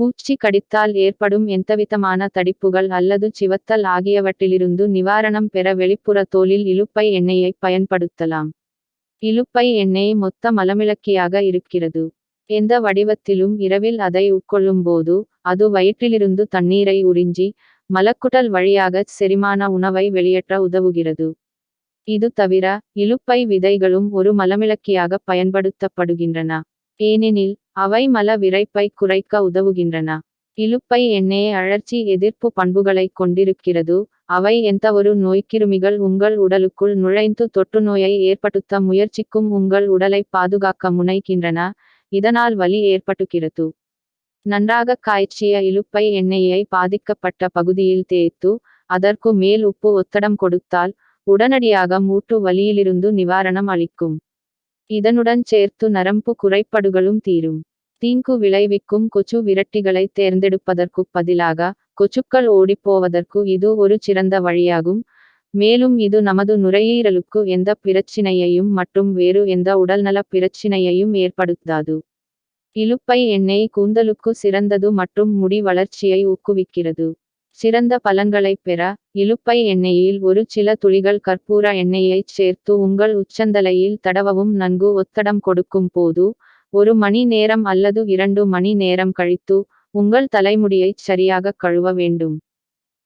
பூச்சி கடித்தால் ஏற்படும் எந்தவிதமான தடிப்புகள் அல்லது சிவத்தல் ஆகியவற்றிலிருந்து நிவாரணம் பெற வெளிப்புற தோலில் இலுப்பை எண்ணெயை பயன்படுத்தலாம். இலுப்பை எண்ணெய் மொத்த மலமிளக்கியாக இருக்கிறது. எந்த வடிவத்திலும் இரவில் அதை உட்கொள்ளும்போது அது வயிற்றிலிருந்து தண்ணீரை உறிஞ்சி மலக்குடல் வழியாக செரிமான உணவை வெளியேற்ற உதவுகிறது. இது தவிர இலுப்பை விதைகளும் ஒரு மலமிளக்கியாக பயன்படுத்தப்படுகின்றன. ஏனெனில் அவை மல விரைப்பை குறைக்க உதவுகின்றன. இலுப்பை எண்ணெய் அழற்சி எதிர்ப்பு பண்புகளை கொண்டிருக்கிறது அவை எந்தவொரு நோய்க்கிருமிகள் உங்கள் உடலுக்குள் நுழைந்து தொற்றுநோயை ஏற்படுத்த முயற்சிக்கும் உங்கள் உடலை பாதுகாக்க முனைகின்றன இதனால் வலி ஏற்பட்டுகிறது. நன்றாக காய்ச்சிய இழுப்பை எண்ணெயை பாதிக்கப்பட்ட பகுதியில் தேய்த்து அதற்கு மேல் உப்பு ஒத்தடம் கொடுத்தால் உடனடியாக மூட்டு வலியிலிருந்து நிவாரணம் அளிக்கும். இதனுடன் சேர்த்து நரம்பு குறைபாடுகளும் தீரும். தீங்கு விளைவிக்கும் கொசு விரட்டிகளை தேர்ந்தெடுப்பதற்கு பதிலாக கொசுக்கள் ஓடிப்போவதற்கு இது ஒரு சிறந்த வழியாகும். மேலும் இது நமது நுரையீரலுக்கு எந்த பிரச்சினையையும் மற்றும் வேறு எந்த உடல்நல பிரச்சினையையும் ஏற்படுத்தாது. இலுப்பை எண்ணெய் கூந்தலுக்கு சிறந்தது மற்றும் முடி வளர்ச்சியை ஊக்குவிக்கிறது. சிறந்த பலன்களைப் பெற இலுப்பை எண்ணெயில் ஒரு சில துளிகள் கற்பூர எண்ணெயைச் சேர்த்து உங்கள் உச்சந்தலையில் தடவவும் நன்கு ஒத்தடம் கொடுக்கும் போது ஒரு மணி நேரம் அல்லது இரண்டு மணி நேரம் கழித்து உங்கள் தலைமுடியைச் சரியாக கழுவ வேண்டும்.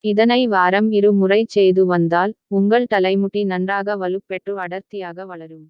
இதனை வாரம் இரு முறை செய்து வந்தால் உங்கள் தலைமுடி நன்றாக வலுப்பெற்று அடர்த்தியாக வளரும்.